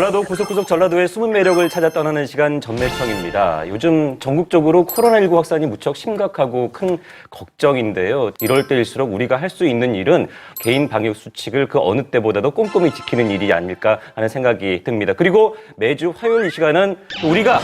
전라도 구석구석 전라도의 숨은 매력을 찾아 떠나는 시간 전매청입니다. 요즘 전국적으로 코로나19 확산이 무척 심각하고 큰 걱정인데요. 이럴 때일수록 우리가 할 수 있는 일은 개인 방역 수칙을 그 어느 때보다도 꼼꼼히 지키는 일이 아닐까 하는 생각이 듭니다. 그리고 매주 화요일 이 시간은 우리가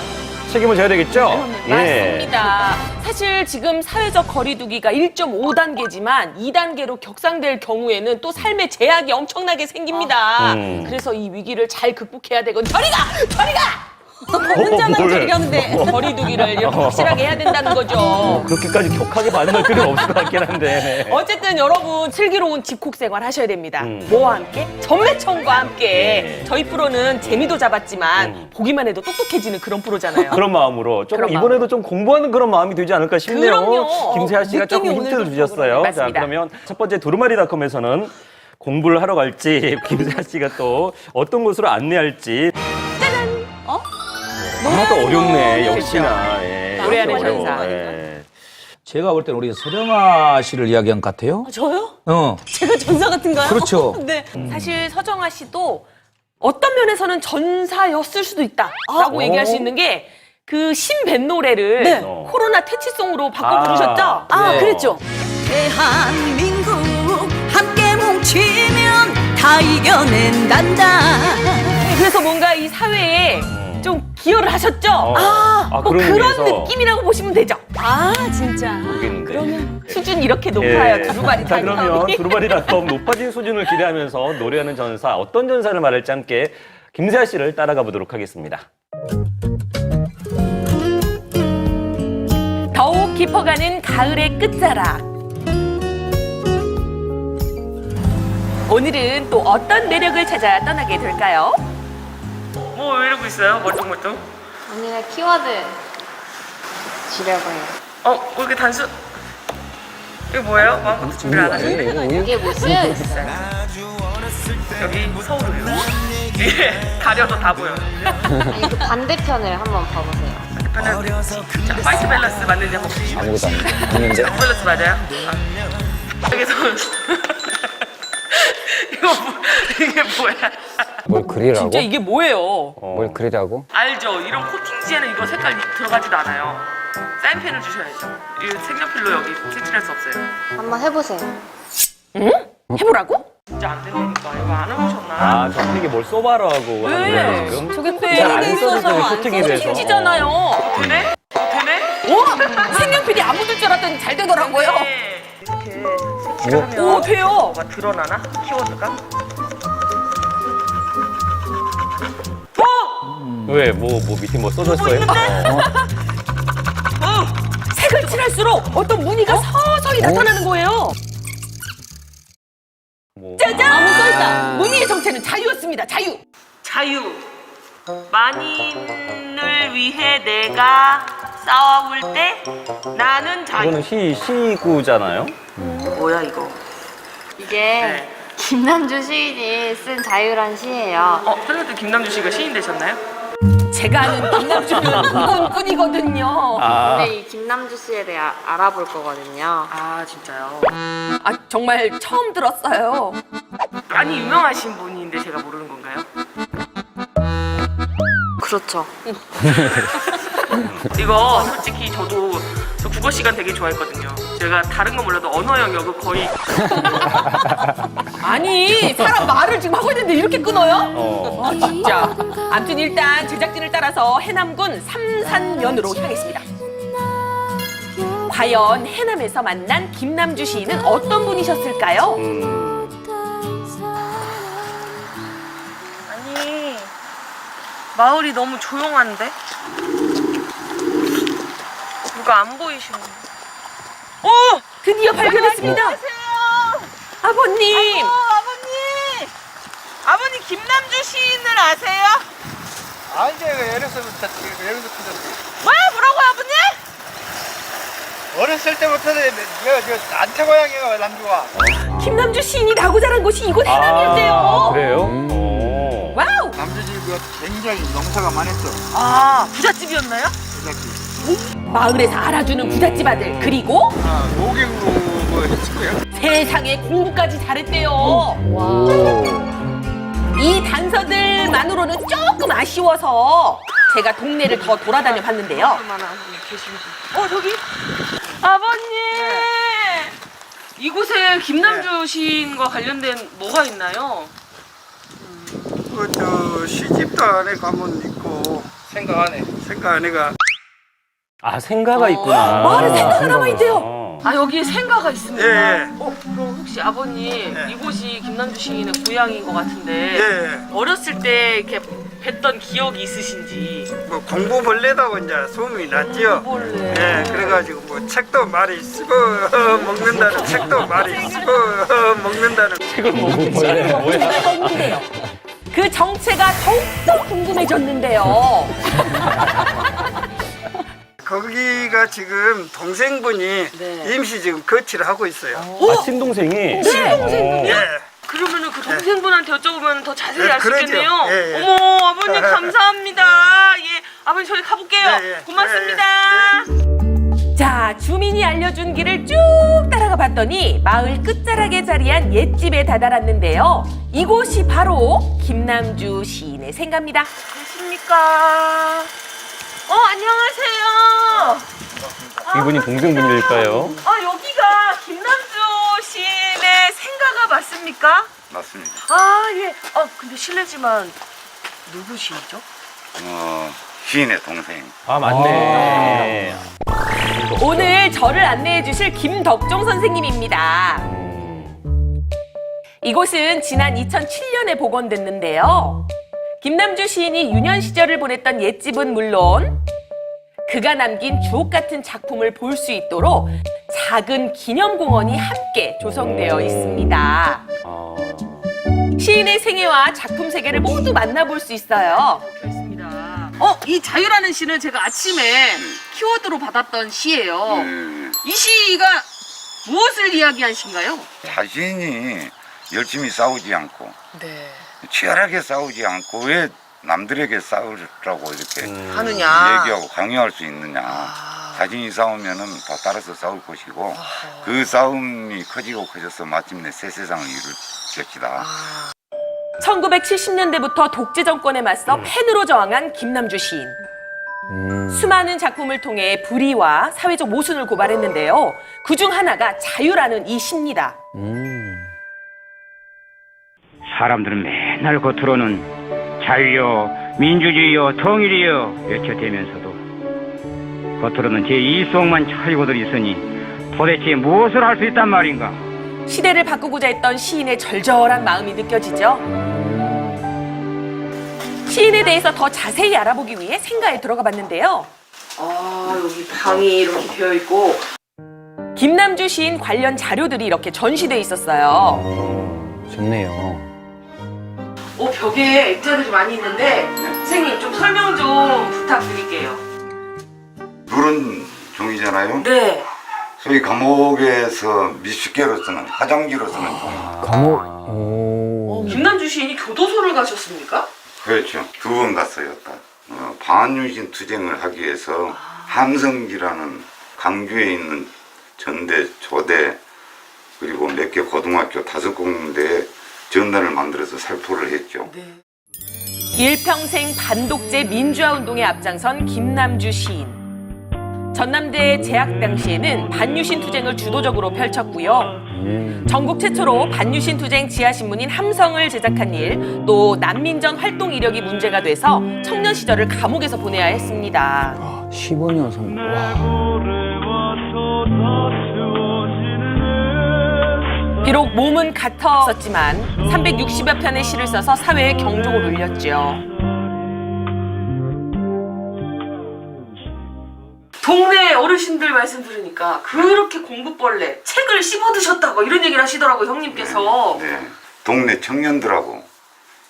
책임을 져야 되겠죠? 예. 맞습니다. 사실 지금 사회적 거리두기가 1.5단계지만 2단계로 격상될 경우에는 또 삶의 제약이 엄청나게 생깁니다. 음. 그래서 이 위기를 잘 극복해야 되거든요. 저리가! 저리가! 혼자만 뭘. 저리 가는데 거리두기를 이렇게 확실하게 해야 된다는 거죠. 그렇게까지 격하게 반응할 필요는 없을 것 같긴 한데. 네. 어쨌든 여러분 슬기로운 집콕 생활 하셔야 됩니다. 음. 뭐와 함께? 전매청과 함께. 네. 저희 프로는 재미도 잡았지만 음. 보기만 해도 똑똑해지는 그런 프로잖아요. 그런 마음으로 조금 그런 이번에도 좀 공부하는 그런 마음이 되지 않을까 싶네요. 그럼요. 김세아 씨가 느낌이 조금 힌트를 오늘도 주셨어요. 자, 맞습니다. 그러면 첫 번째 두루마리닷컴에서는 공부를 하러 갈지 김세아 씨가 또 어떤 곳으로 안내할지 하나도 어렵네 역시나. 예. 노래하는 어려워. 전사. 예. 제가 볼 때는 우리 서령아 씨를 이야기한 것 같아요. 저요? 어, 제가 전사 같은가요? 그렇죠. 네. 사실 서정아 씨도 어떤 면에서는 전사였을 수도 있다라고 아. 얘기할 수 오. 있는 게 그 신벤 노래를 네. 코로나 퇴치송으로 바꿔 아. 부르셨죠? 네. 그랬죠. 대한민국 함께 뭉치면 다 이겨낸단다 그래서 뭔가 이 사회에 좀 기여를 하셨죠? 어. 아, 아, 뭐 그런 의미에서. 느낌이라고 보시면 되죠. 아 진짜 모르겠는데. 그러면 수준 이렇게 높아요. 두루마리 자 그러면. 두루마리닷컴 높아진 수준을 기대하면서 노래하는 전사 어떤 전사를 말할지 함께 김세아 씨를 따라가 보도록 하겠습니다. 더욱 깊어가는 가을의 끝자락. 오늘은 또 어떤 매력을 찾아 떠나게 될까요? 뭐왜 이러고 있어요? 멀뚱멀뚱? 언니가 키워드 주려고 해요. 어, 왜 이렇게 단순? 이거 뭐예요? 마음껏 준비를 안 하셨네? 이게 무슨? 여기 서울이요. 예, 가려도 다 보여. 아니 그 반대편을 한번 봐보세요. 반대편은 자, 화이트 밸런스 맞는지 한번 보시죠. 아무것도 안 했는데. 밸런스 맞아요? 아. 여기서 이거 뭐, 이게 뭐야? 뭘 그리라고? 진짜 이게 뭐예요? 뭘 그리라고? 알죠? 이런 코팅지에는 이거 색깔 들어가지도 않아요. 사인펜을 주셔야죠. 이 색연필로 여기 색칠할 수 없어요. 한번 해보세요. 해보라고? 진짜 안 된다니까. 이거 안 해보셨나? 아, 저 되게 뭘 써봐라 하고 하는 거예요, 지금? 저게 잘안 써서 좀 코팅이 돼서. 코팅지잖아요. 되네? 되네? 오! 색연필이 안 묻을 줄 알았더니 잘 되더라고요. 이렇게 색칠 하면 오, 돼요. 뭐가 드러나나? 키워드가? 왜, 뭐, 뭐 밑에 뭐 써졌어요? 어. 색을 칠할수록 어떤 무늬가 서서히 나타나는 거예요. 뭐. 짜잔! 아무 써있다. 무늬의 정체는 자유였습니다. 자유. 자유. 만인을 위해 내가 싸워올 때 나는 자유. 이거는 시, 시구잖아요? 뭐야 이거? 이게 네. 김남주 시인이 쓴 자유란 시예요. 어, 선생님 김남주 씨가 시인 되셨나요? 제가 아는 김남주는 그분뿐이거든요. 아, 근데 이 김남주 씨에 대해 아- 알아볼 거거든요. 아 진짜요? 아 정말 처음 들었어요. 많이 유명하신 분인데 제가 모르는 건가요? 그렇죠. 이거 솔직히 저도 저 국어 시간 되게 좋아했거든요. 제가 다른 건 몰라도 언어 영역을 거의 아니 사람 말을 지금 하고 있는데 이렇게 끊어요? 어. 아 진짜. 아무튼 일단 제작진을 따라서 해남군 삼산면으로 향했습니다. 과연 해남에서 만난 김남주 시인은 어떤 분이셨을까요? 음, 아니 마을이 너무 조용한데 누가 안 보이시는 어 드디어 발견했습니다 아버님 아버님! 아버님 김남주 시인을 아세요? 아 이제 어려서부터 여기서부터 왜 뭐라고요 아버님? 어렸을 때부터 내가 저 안태 고양이가 남주가 김남주 시인이 나고 자란 곳이 이곳 해남이었대요 아, 그래요? 어. 와우 남주 집이 굉장히 농사가 많았어 아 부잣집이었나요? 부잣집 마을에서 알아주는 부잣집 아들 그리고 아뭐 했고요 세상에 공부까지 잘했대요 오. 이 단서들만으로는 조금 아쉬워서 제가 동네를 더 돌아다녀 봤는데요. 어, 저기? 아버님! 이곳에 김남주 시인과 관련된 뭐가 있나요? 그저 시집도 안에 가면 있고 생각 안에 생각 안에가 아 생가가 있구나. 마을에 생가가 남아 있대요. 어. 아, 여기에 생가가 있습니다. 예, 예. 어, 그럼 혹시 아버님, 네. 이곳이 김남주 시인의 고향인 것 같은데, 예, 어렸을 때 이렇게 뵀던 기억이 있으신지. 뭐 공부 벌레다고 이제 소문이 났지요. 벌레. 예, 그래가지고 뭐 책도 많이 쓰고 먹는다는 책도 많이 쓰고 먹는다는 그걸 먹는 뭐야? 졌는데요. 그 정체가 더욱더 궁금해졌는데요. 거기가 지금 동생분이 네. 임시 지금 거치를 하고 있어요. 아 친동생이. 친동생분이요? 예. 그러면은 그 동생분한테 여쭤보면 더 자세히 네, 알 수 그러죠. 있겠네요. 예, 예. 어머, 아버님 감사합니다. 예, 아버님 저희 가볼게요. 예, 예. 고맙습니다. 예, 자, 주민이 알려준 길을 쭉 따라가 봤더니 마을 끝자락에 자리한 옛집에 다다랐는데요. 이곳이 바로 김남주 시인의 생가입니다. 계십니까? 어, 안녕하세요. 이분이 동생분일까요? 아, 여기가 김남주 시인의 생가가 맞습니까? 맞습니다. 아, 예. 아, 근데 실례지만 누구시죠? 어, 시인의 동생. 아 맞네. 오늘 저를 안내해 주실 김덕종 선생님입니다. 이곳은 지난 2007년에 복원됐는데요. 김남주 시인이 유년 시절을 보냈던 옛집은 물론 그가 남긴 주옥 같은 작품을 볼 수 있도록 작은 기념공원이 함께 조성되어 있습니다. 아, 시인의 생애와 작품 세계를 모두 만나볼 수 있어요. 어, 이 자유라는 시는 제가 아침에 키워드로 받았던 시예요. 음, 이 시가 무엇을 이야기한 시인가요? 자신이 열심히 싸우지 않고 네. 치열하게 싸우지 않고 왜 남들에게 싸우라고 이렇게 음. 하느냐. 얘기하고 강요할 수 있느냐. 자신이 싸우면은 다 따라서 싸울 것이고 그 싸움이 커지고 커져서 마침내 새 세상을 이룰 것이다. 1970년대부터 독재 정권에 맞서 펜으로 저항한 김남주 시인. 음. 수많은 작품을 통해 불의와 사회적 모순을 고발했는데요. 그 중 하나가 자유라는 이 시입니다. 음. 사람들은 맨날 겉으로는 자유요, 민주주의요, 통일이요 외쳐대면서도 겉으로는 제2속만 차리고들 있으니 도대체 무엇을 할 수 있단 말인가? 시대를 바꾸고자 했던 시인의 절절한 마음이 느껴지죠. 시인에 대해서 더 자세히 알아보기 위해 생가에 들어가 봤는데요. 아, 여기 방이 이렇게 되어 있고 김남주 시인 관련 자료들이 이렇게 전시돼 있었어요. 어, 좋네요. 오, 벽에 액자들이 많이 있는데 선생님 좀 설명 좀 부탁드릴게요. 누런 종이잖아요. 네. 소위 감옥에서 미식계로서는 화장지로서는 감옥. 어, 오. 김남주 시인이 교도소를 가셨습니까? 그렇죠. 두 번 갔어요. 딱. 어, 반유신 투쟁을 하기 위해서 함성지라는 강주에 있는 전대, 조대 그리고 몇 개 고등학교 다섯 군데에 전단을 만들어서 살포를 했죠. 일평생 반독재 민주화 운동에 앞장선 김남주 시인. 전남대 재학 당시에는 반유신 투쟁을 주도적으로 펼쳤고요. 음. 전국 최초로 반유신 투쟁 지하 신문인 함성을 제작한 일, 또 난민전 활동 이력이 문제가 돼서 청년 시절을 감옥에서 보내야 했습니다. 아, 15년 선. 와. 비록 몸은 같았었지만 360여 편의 시를 써서 사회에 경종을 울렸죠. 동네 어르신들 말씀 들으니까 그렇게 공부벌레 책을 씹어 드셨다고 이런 얘기를 하시더라고요 형님께서 네. 동네 청년들하고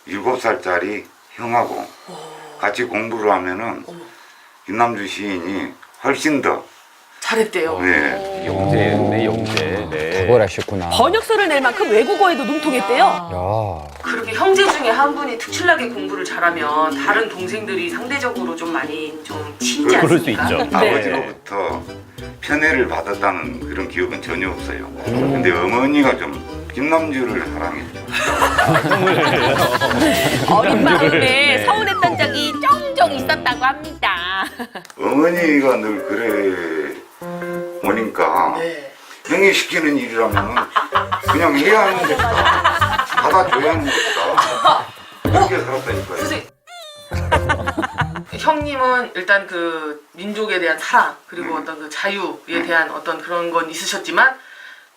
일곱 살짜리 형하고 같이 공부를 하면은 김남주 시인이 훨씬 더 잘했대요. 네. 영재였네 영재. 네. 그걸 하셨구나. 번역서를 낼 만큼 외국어에도 능통했대요. 야. 그렇게 형제 중에 한 분이 특출나게 공부를 잘하면 다른 동생들이 상대적으로 좀 많이 좀 치지 그럴 수 않습니까? 있죠. 네. 아버지로부터 편애를 받았다는 그런 기억은 전혀 없어요. 근데 어머니가 좀 김남주를 사랑했죠. 어린 마음에 서운했던 적이 종종 있었다고 합니다. 어머니가 늘 그래 보니까 형이 시키는 일이라면 그냥 해야 하는 것이다. 받아줘야 하는 것이다. 그렇게 살았다니까요. 형님은 일단 그 민족에 대한 사랑 그리고 어떤 그 자유에 대한 어떤 그런 건 있으셨지만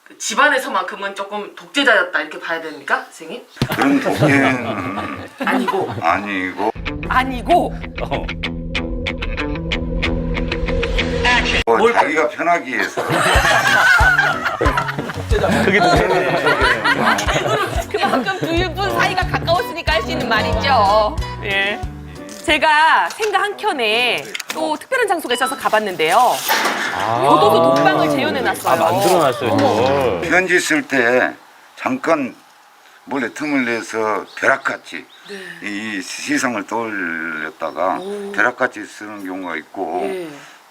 그 집안에서만큼은 조금 독재자였다 이렇게 봐야 됩니까, 선생님? 그런 독재는 아니고 아니고 아니고 어. 뭐 자기가 편하기 위해서 그게 독재네. 그만큼 두 분 사이가 가까웠으니까 할 수 있는 말이죠. 예. 제가 생가 한켠에 또 특별한 장소가 있어서 가봤는데요. 교도소 독방을 재현해놨어요. 아, 만들어놨어요. 편지 쓸 때 잠깐 몰래 틈을 내서 벼락같이 이 시상을 떠올렸다가 벼락같이 쓰는 경우가 있고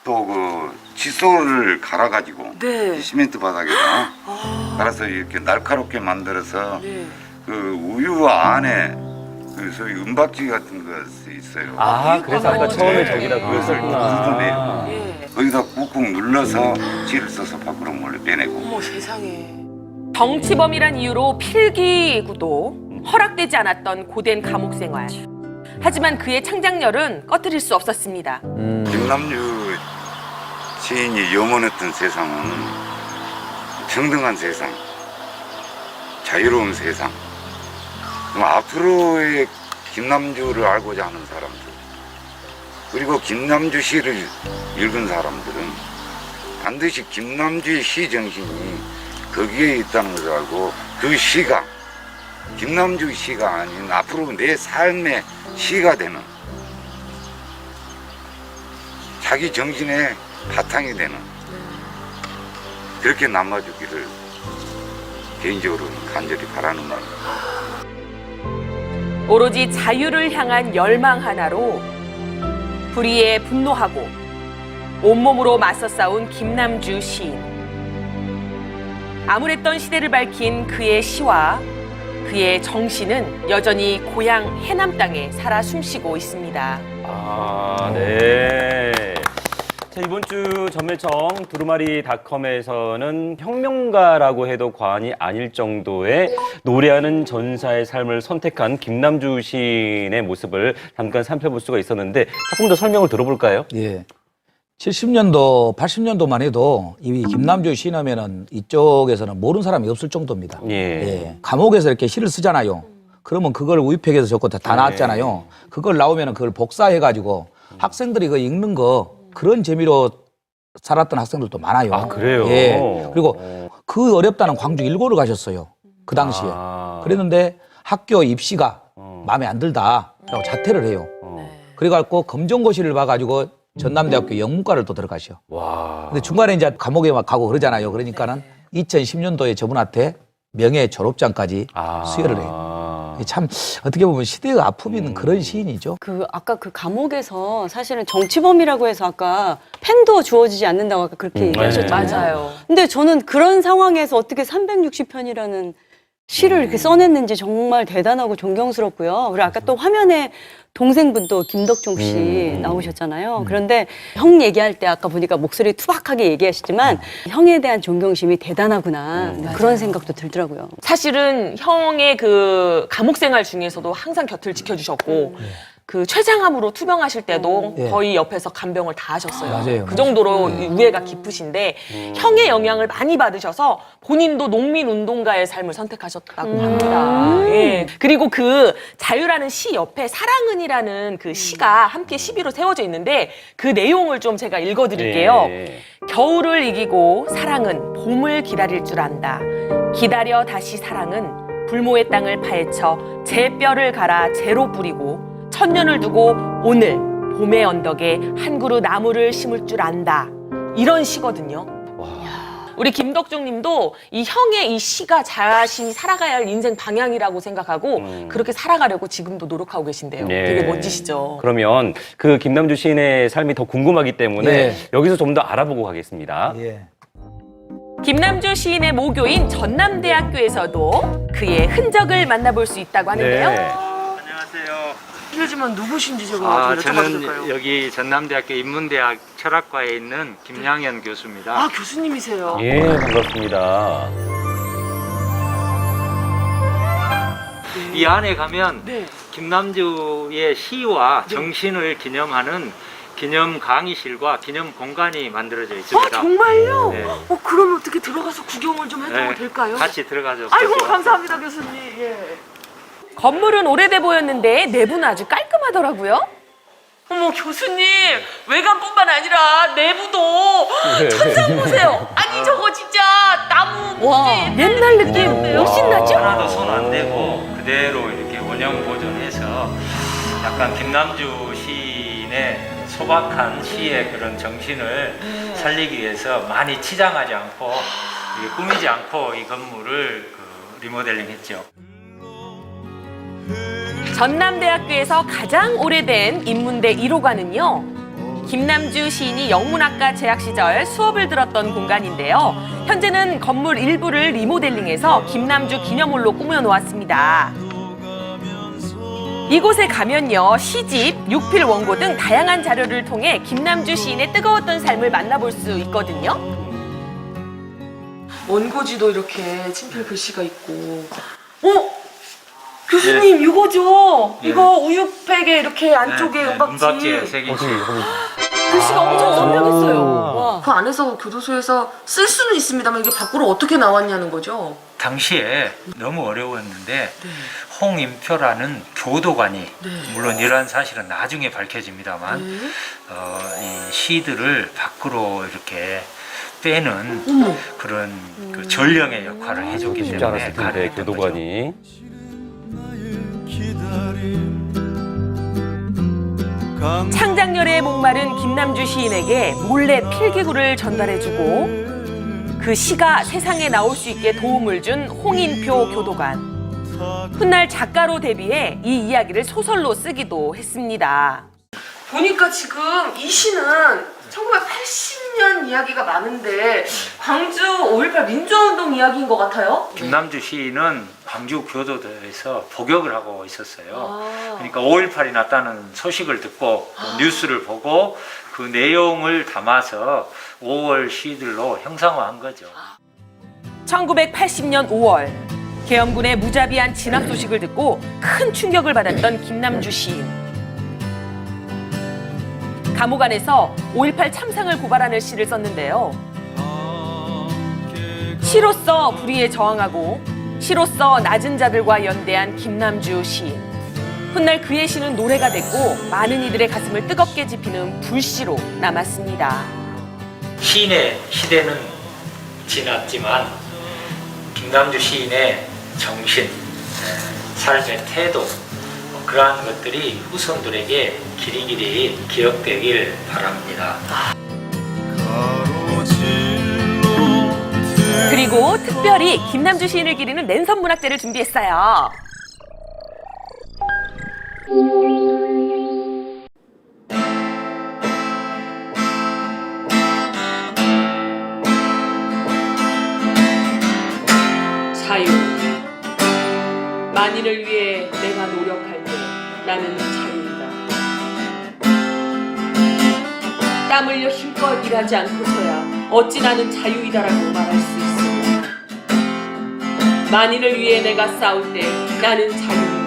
또 그 칫솔을 갈아 가지고 이 시멘트 바닥에다 갈아서 이렇게 날카롭게 만들어서 그 우유 안에 그 소위 은박지 같은 것이 있어요. 아, 그래서 아까 처음에 네. 저기다 그걸 썼구나. 거기다 꾹꾹 눌러서 지를 써서 밖으로 몰래 빼내고 어머 세상에 정치범이란 이유로 필기구도 허락되지 않았던 고된 감옥 생활. 하지만 그의 창작열은 꺼뜨릴 수 없었습니다. 김남주 시인이 염원했던 세상은 평등한 세상, 자유로운 세상. 앞으로의 김남주를 알고자 하는 사람들, 그리고 김남주 시를 읽은 사람들은 반드시 김남주의 시 정신이 거기에 있다는 것을 알고 그 시가 김남주 시가 아닌 앞으로 내 삶의 시가 되는 자기 정신의 바탕이 되는 그렇게 남아주기를 개인적으로는 간절히 바라는 마음입니다. 오로지 자유를 향한 열망 하나로 불의에 분노하고 온몸으로 맞서 싸운 김남주 시인. 암울했던 시대를 밝힌 그의 시와 그의 정신은 여전히 고향 해남 땅에 살아 숨쉬고 있습니다. 아, 네. 자, 이번 주 전매청 두루마리닷컴에서는 혁명가라고 해도 과언이 아닐 정도의 노래하는 전사의 삶을 선택한 김남주 시인의 모습을 잠깐 살펴볼 수가 있었는데 조금 더 설명을 들어볼까요? 예. 70년도, 80년도만 해도 이 김남주 시인 하면은 이쪽에서는 모르는 사람이 없을 정도입니다. 예. 예. 감옥에서 이렇게 시를 쓰잖아요. 그러면 그걸 우입팩에서 적고 다, 다 네. 나왔잖아요. 그걸 나오면은 그걸 복사해가지고 학생들이 그 읽는 거 그런 재미로 살았던 학생들도 많아요. 아, 그래요? 예. 그리고 그 어렵다는 광주 일고를 가셨어요. 그 당시에. 아. 그랬는데 학교 입시가 어. 마음에 안 들다. 라고 자퇴를 해요. 어. 그래갖고 검정고시를 봐가지고 전남대학교 영문과를 또 들어가셔. 와. 근데 중간에 이제 감옥에 막 가고 그러잖아요. 그러니까는 2010년도에 저분한테 명예 졸업장까지 아. 수여를 해요. 참 어떻게 보면 시대의 아픔이 있는 그런 시인이죠. 그 아까 그 감옥에서 사실은 정치범이라고 해서 아까 펜도 주어지지 않는다고 아까 그렇게 음, 얘기하셨잖아요. 맞아요. 근데 저는 그런 상황에서 어떻게 360편이라는 시를 이렇게 써냈는지 정말 대단하고 존경스럽고요. 그리고 아까 또 화면에 동생분도 김덕종 씨 음. 나오셨잖아요. 그런데 형 얘기할 때 아까 보니까 목소리 투박하게 얘기하시지만 형에 대한 존경심이 대단하구나. 그런 생각도 들더라고요. 사실은 형의 그 감옥 생활 중에서도 항상 곁을 지켜주셨고 그 최장암으로 투병하실 때도 예. 거의 옆에서 간병을 다 하셨어요. 맞아요. 그 정도로 우애가 깊으신데 형의 영향을 많이 받으셔서 본인도 농민 운동가의 삶을 선택하셨다고 합니다. 예. 그리고 그 자유라는 시 옆에 사랑은이라는 그 시가 함께 시비로 세워져 있는데 그 내용을 좀 제가 읽어드릴게요. 예. 겨울을 이기고 사랑은 봄을 기다릴 줄 안다. 기다려 다시 사랑은 불모의 땅을 파헤쳐 제 뼈를 갈아 재로 뿌리고 천년을 두고 오늘 봄의 언덕에 한 그루 나무를 심을 줄 안다. 이런 시거든요. 우리 김덕중 님도 이 형의 이 시가 자신이 살아가야 할 인생 방향이라고 생각하고 음. 그렇게 살아가려고 지금도 노력하고 계신데요. 네. 되게 멋지시죠. 그러면 그 김남주 시인의 삶이 더 궁금하기 때문에 네. 여기서 좀 더 알아보고 가겠습니다. 예. 김남주 시인의 모교인 전남대학교에서도 그의 흔적을 만나볼 수 있다고 하는데요. 네. 안녕하세요. 실례지만 누구신지 제가 아, 좀 여쭤봐도 저는 될까요? 여기 전남대학교 인문대학 철학과에 있는 김양현 교수입니다. 아 교수님이세요. 예, 반갑습니다. 이 안에 가면 네. 김남주의 시와 정신을 기념하는 기념 강의실과 기념 공간이 만들어져 아 있습니다. 정말요? 네. 어 그러면 어떻게 들어가서 구경을 좀 해도 네, 될까요? 같이 들어가죠. 아이고 감사합니다 교수님. 예. 건물은 오래돼 보였는데 내부는 아주 깔끔하더라고요. 어머 교수님 외관뿐만 아니라 내부도 천장 보세요. 아니 저거 진짜 나무 와? 옛날 느낌 훨씬 나죠? 하나도 손 안 대고 그대로 이렇게 원형 보존해서 약간 김남주 시인의 소박한 시의 그런 정신을 살리기 위해서 많이 치장하지 않고 이게 꾸미지 않고 이 건물을 그 리모델링 했죠. 전남대학교에서 가장 오래된 인문대 1호관은요. 김남주 시인이 영문학과 재학 시절 수업을 들었던 공간인데요. 현재는 건물 일부를 리모델링해서 김남주 기념홀로 꾸며 놓았습니다. 이곳에 가면요. 시집, 육필 원고 등 다양한 자료를 통해 김남주 시인의 뜨거웠던 삶을 만나볼 수 있거든요. 원고지도 이렇게 친필 글씨가 있고. 어? 교수님 이거죠? 네. 이거 우유팩에 이렇게 안쪽에 은박지. 새긴 어디. 글씨가 엄청 선명했어요. 와. 그 안에서 교도소에서 쓸 수는 있습니다만 이게 밖으로 어떻게 나왔냐는 거죠. 당시에 너무 어려웠는데 홍인표라는 교도관이 네. 물론 이러한 사실은 나중에 밝혀집니다만 네. 어, 이 시들을 밖으로 이렇게 빼는 어머. 그런 그 전령의 역할을 해줬기 쉽지 때문에 않았을 텐데, 가능했던 거죠. 교도관이. 창작열에 목마른 김남주 시인에게 몰래 필기구를 전달해주고 그 시가 세상에 나올 수 있게 도움을 준 홍인표 교도관. 훗날 작가로 데뷔해 이 이야기를 소설로 쓰기도 했습니다. 보니까 지금 이 시는 1980년 이야기가 많은데 광주 5.18 민주화운동 이야기인 것 같아요. 김남주 시인은 광주 교도소에서 복역을 하고 있었어요. 아. 그러니까 5.18이 났다는 소식을 듣고 또 뉴스를 보고 그 내용을 담아서 5월 시들로 형상화한 거죠. 1980년 5월 계엄군의 무자비한 진압 소식을 듣고 큰 충격을 받았던 김남주 시인. 감옥 안에서 5.18 참상을 고발하는 시를 썼는데요. 시로서 불의에 저항하고 시로서 낮은 자들과 연대한 김남주 시인. 훗날 그의 시는 노래가 됐고 많은 이들의 가슴을 뜨겁게 지피는 불시로 남았습니다. 시인의 시대는 지났지만 김남주 시인의 정신, 에, 삶의 태도 뭐 그러한 것들이 후손들에게 길이길이 기억되길 바랍니다. 그리고 특별히 김남주 시인을 기리는 랜선 문학제를 준비했어요. 자유. 만인을 나는 자유이다. 땀 흘려 힘껏 일하지 않고서야 어찌 나는 자유이다라고 말할 수 있으냐. 만인을 위해 내가 싸울 때 나는 자유이다.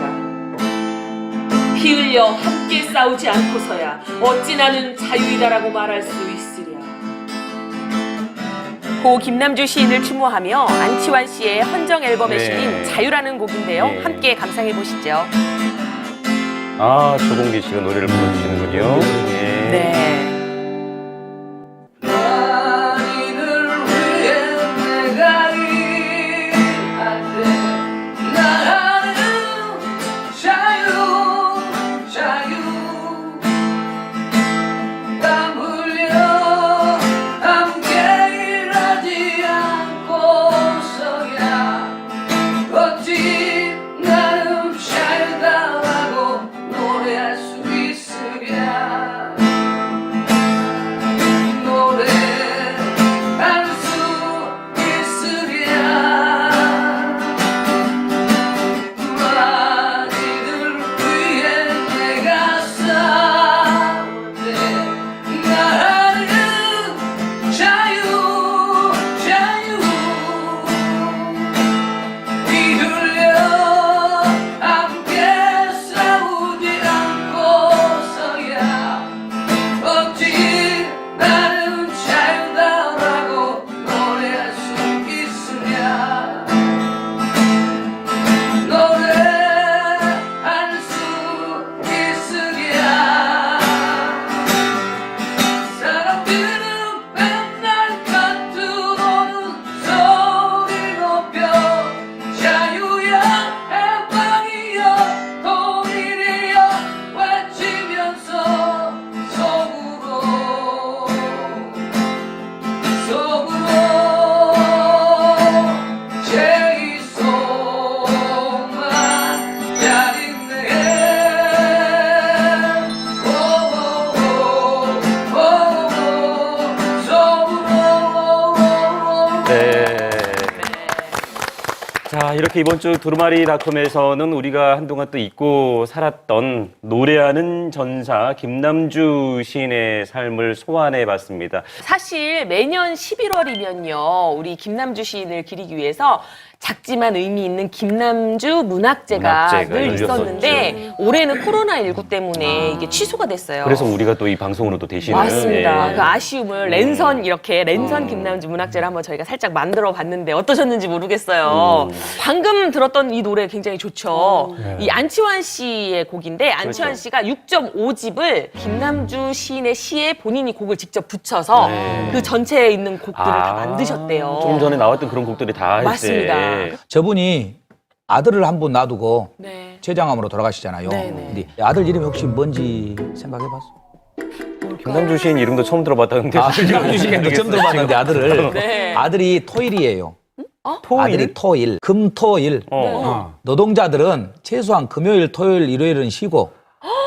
피 흘려 함께 싸우지 않고서야 어찌 나는 자유이다라고 말할 수 있으랴. 고 김남주 시인을 추모하며 안치환 씨의 헌정 앨범에 네. 실린 자유라는 곡인데요. 네. 함께 감상해 보시죠. 아, 조공기 씨가 노래를 불러주시는군요. 예. 네. 자, 이렇게 이번 주 두루마리닷컴에서는 우리가 한동안 또 잊고 살았던 노래하는 전사 김남주 시인의 삶을 소환해 봤습니다. 사실 매년 11월이면요, 우리 김남주 시인을 기리기 위해서 작지만 의미 있는 김남주 문학제가, 문학제가 늘. 있었는데 올해는 코로나 19 때문에 이게 취소가 됐어요. 그래서 우리가 또 이 방송으로도 대신을 맞습니다. 예. 그 아쉬움을 랜선 이렇게 랜선 김남주 문학제를 한번 저희가 살짝 만들어 봤는데 어떠셨는지 모르겠어요. 방금 들었던 이 노래 굉장히 좋죠. 이 안치환 씨의 곡인데 안치환 그렇죠. 씨가 6.5집을 김남주 시인의 시에 본인이 곡을 직접 붙여서 네. 그 전체에 있는 곡들을 다 아, 만드셨대요. 좀 전에 나왔던 그런 곡들이 다 했대. 맞습니다. 저분이 아들을 한 분 놔두고 네. 췌장암으로 돌아가시잖아요. 네네. 근데 아들 이름이 혹시 뭔지 생각해봤어? 김남주 시인 이름도 처음 들어봤다는데. 아, 씨도 처음 들어봤는데 아들을 네. 아들이 토일이에요. 토일? 아들이 토일, 금토일. 어. 노동자들은 최소한 금요일, 토요일, 일요일은 쉬고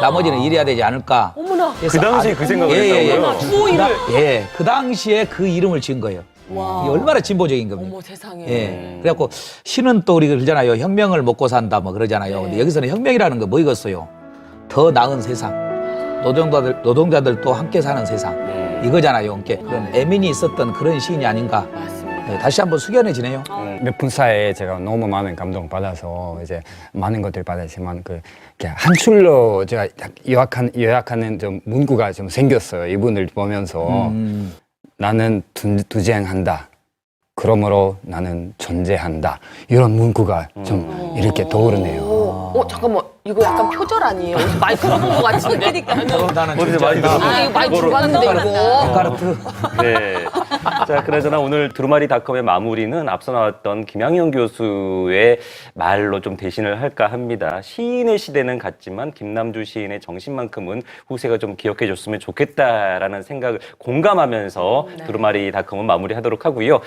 나머지는 일해야 되지 않을까. 어머나. 그 당시에 아들- 그 생각을 예, 예, 예. 했다고요? 투일을. 그 다- 예, 그 당시에 그 이름을 지은 거예요. 이게 얼마나 진보적인 겁니까? 어머 세상에. 예. 그래갖고 신은 또 우리가 그러잖아요. 혁명을 먹고 산다 뭐 그러잖아요. 네. 근데 여기서는 혁명이라는 거 뭐이겠어요? 더 나은 세상. 노동자들 노동자들도 함께 사는 세상. 이거잖아요. 그러니까 그런 애민이 있었던 그런 시인이 아닌가. 맞습니다. 네, 다시 한번 숙연해지네요. 몇 분 사이에 제가 너무 많은 감동 받아서 이제 많은 것들 받았지만 그 이렇게 한 줄로 제가 딱 요약한 요약하는 좀 문구가 좀 생겼어요. 이분을 보면서 음. 나는 두, 투쟁한다. 그러므로 나는 존재한다. 이런 문구가 좀 이렇게 떠오르네요. 어, 어, 잠깐만 이거 약간 표절 아니에요? 어디서 많이 들어본 것 같은데. 나는 어디서 많이 아 이거 많이 들어봤는데 이거. 데카르트. 네. 자, 그나저나 오늘 두루마리닷컴의 마무리는 앞서 나왔던 김양현 교수의 말로 좀 대신을 할까 합니다. 시인의 시대는 같지만 김남주 시인의 정신만큼은 후세가 좀 기억해 줬으면 좋겠다라는 생각을 공감하면서 두루마리닷컴은 마무리하도록 하고요.